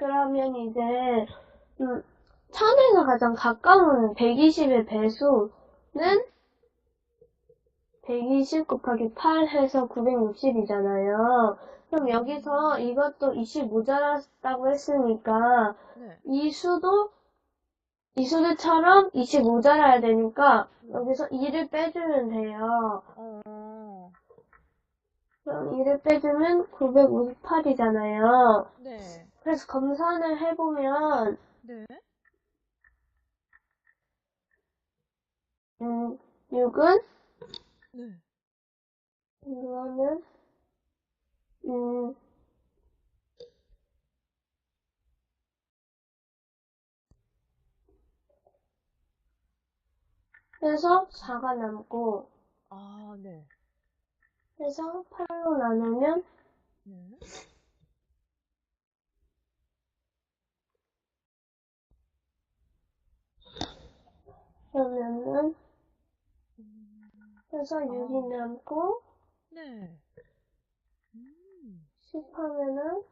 그러면 이제, 음, 1000에서 가장 가까운 120의 배수는 120 곱하기 8 해서 960이잖아요. 그럼 여기서 이것도 20 모자랐다고 했으니까 네. 이 수도 이 수들처럼 20 모자라야 되니까 여기서 2를 빼주면 돼요. 어. 그럼 2를 빼주면 958이잖아요. 네. 그래서 검산을 해보면 네. 음, 6은 네. 이거는 음, 그래서 4가 남고 아, 네. 그래서 8로 나누면 네. 그러면은 음, 그래서 6이 남고 네. 음. 10 하면은